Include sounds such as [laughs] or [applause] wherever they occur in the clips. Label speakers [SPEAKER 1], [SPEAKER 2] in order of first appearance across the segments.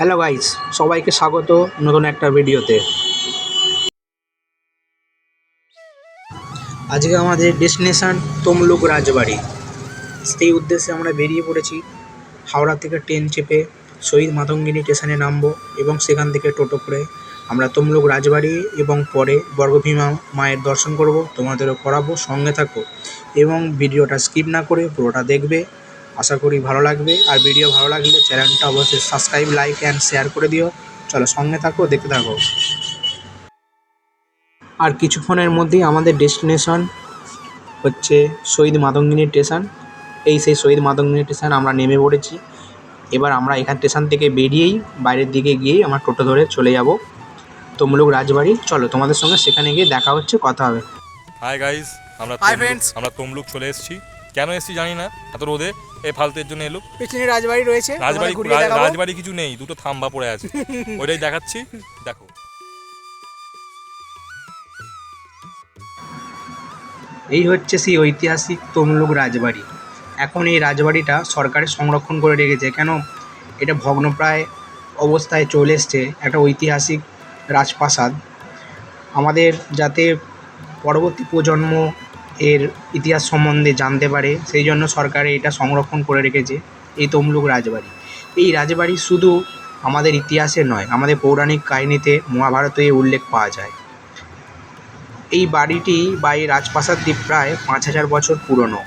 [SPEAKER 1] Hello guys সবাইকে স্বাগত নতুন একটা ভিডিওতে। আজকে আমাদের ডেস্টিনেশান তমলুক রাজবাড়ি। সেই উদ্দেশ্যে আমরা বেরিয়ে পড়েছি। হাওড়া থেকে ট্রেন চেপে শহীদ মাতঙ্গিনী স্টেশনে নামবো এবং সেখান থেকে টোটো করে আমরা তমলুক রাজবাড়ি এবং পরে বর্গভীমা মায়ের দর্শন করব। তোমাদেরও করাবো, সঙ্গে থাকো এবং ভিডিওটা স্কিপ না করে পুরোটা দেখবে। আশা করি ভালো লাগবে। আর ভিডিও ভালো লাগলে চ্যানেলটা অবশ্যই সাবস্ক্রাইব লাইক অ্যান্ড শেয়ার করে দিও। চলো সঙ্গে থাকো দেখতে থাকো। আর কিছুক্ষণের মধ্যেই আমাদের ডেস্টিনেশন হচ্ছে শহীদ মাতঙ্গিনী স্টেশন এই সেই শহীদ মাতঙ্গিনী স্টেশন আমরা নেমে পড়েছি। এবার আমরা এখান স্টেশন থেকে বেরিয়েই বাইরের দিকে গিয়েই আমার টোটো ধরে চলে যাব তমলুক রাজবাড়ি। চলো তোমাদের সঙ্গে সেখানে গিয়ে দেখা হচ্ছে কথা হবে।
[SPEAKER 2] হাই গাইস আমরা আমরা তমলুক চলে এসেছি। কেন এসেছি জানি না এত রোদে? এই ফালতুর জন্য এলো।
[SPEAKER 3] পেছনে রাজবাড়ি রয়েছে
[SPEAKER 2] রাজবাড়ি। রাজবাড়ি কিছু নেই দুটো থাম্বা পড়ে আছে। [laughs] ওইটাই দেখাচ্ছি দেখো।
[SPEAKER 1] এই হচ্ছে সেই ঐতিহাসিক তমলুক রাজবাড়ি। এখন এই রাজবাড়িটা সরকারের সংরক্ষণ করে রেখেছে। কেন? এটা ভগ্নপ্রায় অবস্থায় চলে এসছে একটা ঐতিহাসিক রাজপ্রাসাদ। আমাদের যাতে পরবর্তী প্রজন্ম এর ইতিহাস সম্বন্ধে জানতে পারে, সেই জন্য সরকার এটা সংরক্ষণ করে রেখেছে এই তমলুক রাজবাড়ি। এই রাজবাড়ি শুধু আমাদের ইতিহাসে নয়, আমাদের পৌরাণিক কাহিনীতে মহাভারতে উল্লেখ পাওয়া যায়। এই বাড়িটি বা এই রাজপ্রাসাদটি প্রায় পাঁচ হাজার বছর পুরনো।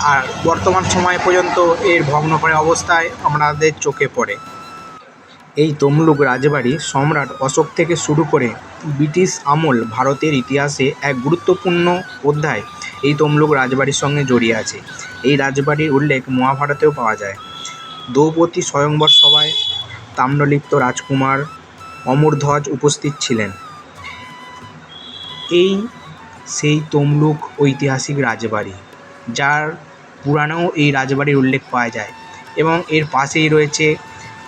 [SPEAKER 1] আর বর্তমান সময় পর্যন্ত এর ভগ্নপ্রায় অবস্থায় আমাদের চোখে পড়ে। এই তমলুক রাজবাড়ি সম্রাট অশোক থেকে শুরু করে ব্রিটিশ আমল ভারতের ইতিহাসে এক গুরুত্বপূর্ণ অধ্যায় এই তমলুক রাজবাড়ির সঙ্গে জড়িয়ে আছে। এই রাজবাড়ির উল্লেখ মহাভারতেও পাওয়া যায়। দ্রৌপদী স্বয়ংবর সভায় তাম্রলিপ্ত রাজকুমার অমরধ্বজ উপস্থিত ছিলেন। এই সেই তমলুক ঐতিহাসিক রাজবাড়ি, যার পুরাণেও এই রাজবাড়ির উল্লেখ পাওয়া যায় এবং এর পাশেই রয়েছে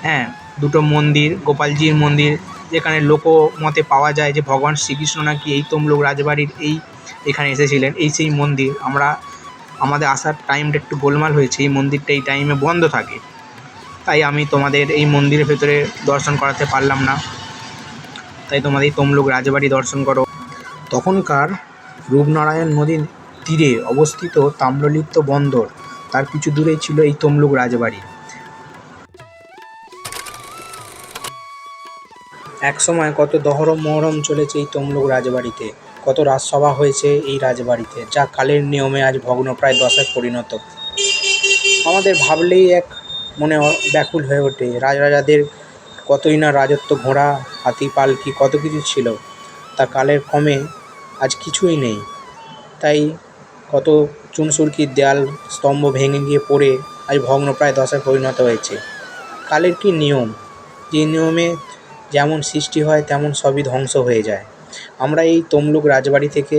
[SPEAKER 1] হ্যাঁ দুটো মন্দির, গোপালজির মন্দির, যেখানে লোকমতে পাওয়া যায় যে ভগবান শ্রীকৃষ্ণ নাকি এই তমলুক রাজবাড়ির এই এখানে এসেছিলেন, এই সেই মন্দির। আমরা, আমাদের আসার টাইমটা একটু গোলমাল হয়েছে, এই মন্দিরটা এই টাইমে বন্ধ থাকে। তাই আমি তোমাদের এই মন্দিরের ভেতরে দর্শন করাতে পারলাম না। তাই তোমাদের এই তমলুক রাজবাড়ি দর্শন করো। তখনকার রূপনারায়ণ নদীর তীরে অবস্থিত তাম্রলিপ্ত বন্দর, তার কিছু দূরেই ছিল এই তমলুক রাজবাড়ি। একসময় কত দহরম মহরম চলেছে এই তমলুক রাজবাড়িতে, কত রাজসভা হয়েছে এই রাজবাড়িতে, যা কালের নিয়মে আজ ভগ্নপ্রায় দশায় পরিণত। আমাদের ভাবলেই এক মনে ব্যাকুল হয়ে ওঠে, রাজরাজাদের কতই না রাজত্ব ঘোড়া, হাতি, পালকি, কত কিছু ছিল, তা কালের কমে আজ কিছুই নেই। তাই কত চুনসুরকির দেয়াল স্তম্ভ ভেঙে গিয়ে পড়ে, আজ ভগ্নপ্রায় দশায় পরিণত হয়েছে। কালের কি নিয়ম? যে নিয়মে যেমন সৃষ্টি হয়, তেমন সবই ধ্বংস হয়ে যায়। আমরা এই তমলুক রাজবাড়ি থেকে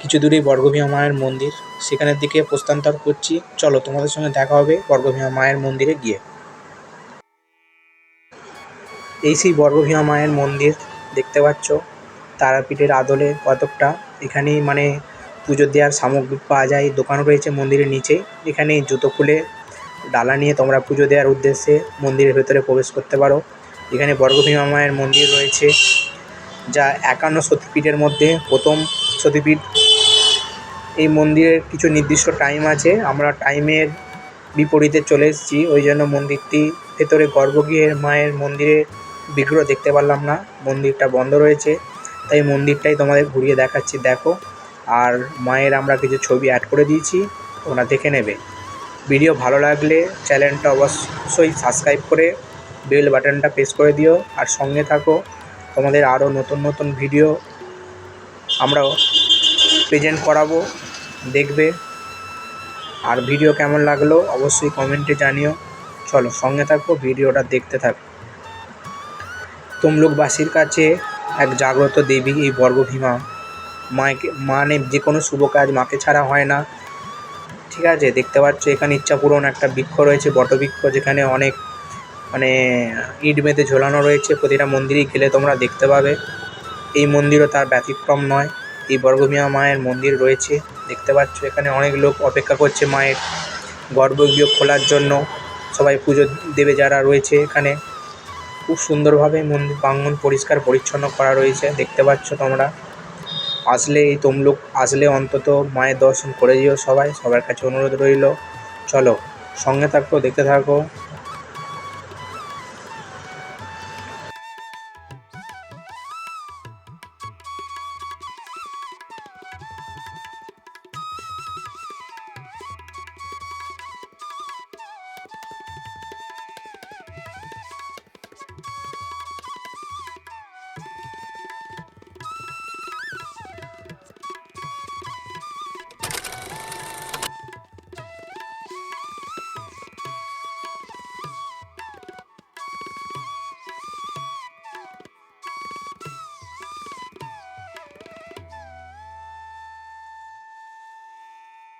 [SPEAKER 1] কিছু দূরেই বর্গভীমা মায়ের মন্দির, সেখানের দিকে প্রস্থান্তর করছি। চলো, তোমাদের সঙ্গে দেখা হবে বর্গভীমা মায়ের মন্দিরে গিয়ে। এই সেই বর্গভীমা মায়ের মন্দির দেখতে পাচ্ছ। তারাপীঠের আদলে কতকটা, এখানেই মানে পুজো দেওয়ার সামগ্রী পাওয়া যায়। দোকান রয়েছে মন্দিরের নিচেই এখানে জুতো খুলে, ডালা নিয়ে তোমরা পুজো দেওয়ার উদ্দেশ্যে মন্দিরের ভেতরে প্রবেশ করতে পারো। এখানে বর্গভীমা মায়ের মন্দির রয়েছে, যা একান্ন সতীপীঠের মধ্যে প্রথম সতীপীঠ এই মন্দিরের কিছু নির্দিষ্ট টাইম আছে, আমরা টাইমের বিপরীতে চলে এসেছি, ওই জন্য মন্দিরটি ভেতরে গর্ভগৃহের মায়ের মন্দিরে বিগ্রহ দেখতে পারলাম না, মন্দিরটা বন্ধ রয়েছে, তাই মন্দিরটাই তোমাদের ঘুরিয়ে দেখাচ্ছি, দেখো। আর মায়ের আমরা কিছু ছবি অ্যাড করে দিয়েছি, তোমরা দেখে নেবে। ভিডিও ভালো লাগলে চ্যানেলটা অবশ্যই সাবস্ক্রাইব করে বেল বাটনটা প্রেস করে দিও আর সঙ্গে থাকো, তোমাদের আরও নতুন নতুন ভিডিও আমরাও প্রেজেন্ট করাবো, দেখবে। আর ভিডিও কেমন লাগল অবশ্যই কমেন্টে জানিও। চলো সঙ্গে থাকো, ভিডিওটা দেখতে থাকো। তমলুকবাসীর কাছে এক জাগ্রত দেবী, এই বর্গভীমা মাকে মানে যে কোনো শুভ কাজ মাকে ছাড়া হয় না। ঠিক আছে, দেখতে পাচ্ছ এখানে ইচ্ছাপূরণ একটা বৃক্ষ রয়েছে, বটবৃক্ষ, যেখানে অনেক মানে ইট বেঁধে ঝোলানো রয়েছে, প্রতিটা মন্দিরেই গেলে তোমরা দেখতে পাবে। এই মন্দিরও তার ব্যতিক্রম নয়, এই বর্গভীমা মায়ের মন্দির রয়েছে। দেখতে পাচ্ছ, এখানে অনেক লোক অপেক্ষা করছে মায়ের গর্ভগৃহ খোলার জন্য। সবাই পুজো দেবে যারা রয়েছে এখানে। খুব সুন্দরভাবে মন্দির প্রাঙ্গণ পরিষ্কার পরিচ্ছন্ন করা রয়েছে, দেখতে পাচ্ছ তোমরা। আসলে এই তমলুক, আসলে অন্তত মায়ের দর্শন করে যেও সবাই। সবার কাছে অনুরোধ রইল, চলো সঙ্গে থাকো, দেখতে থাকো।